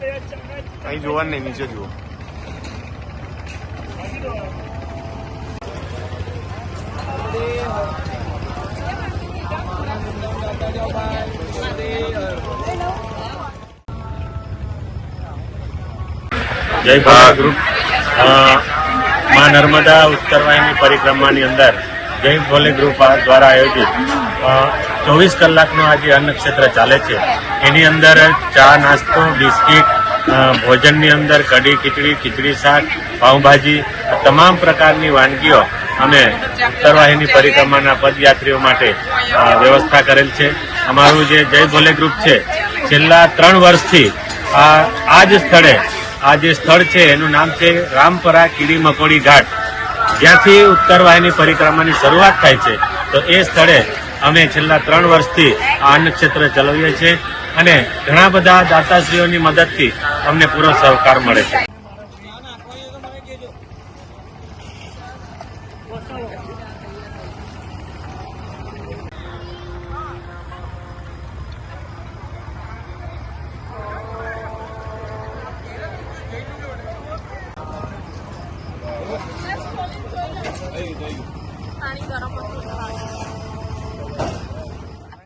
અહીં જોવાનું નહીં નીચે જુઓ. જય ભોલા ગ્રુપમાં નર્મદા ઉત્તર વાહિની પરિક્રમાની અંદર જય ભોલે ગ્રુપ દ્વારા આયોજિત ચોવીસ કલાકનો આજે અન્ન ક્ષેત્ર ચાલે છે. એની અંદર ચા, નાસ્તો, બિસ્કિટ ભોજનની અંદર કઢી, ખીચડી ખીચડી શાક, પાઉંભાજી તમામ પ્રકારની વાનગીઓ અમે ઉત્તરવાહીની પરિક્રમાના પદયાત્રીઓ માટે વ્યવસ્થા કરેલ છે. અમારું જે જય ભોલે ગ્રુપ છે, છેલ્લા ત્રણ વર્ષથી આ આ જ સ્થળે, આ જે સ્થળ છે, એનું નામ છે રામપરા કીડી મકોડી ઘાટ. જ્યાંથી ઉત્તર વાહિની પરિક્રમાની શરૂઆત થાય છે, તો એ સ્થળે અમે છેલ્લા ત્રણ વર્ષથી આ અન્નક્ષેત્ર ચલાવીએ છીએ અને ઘણા બધા દાતાશ્રીઓની મદદથી અમને પૂરો સહકાર મળે છે.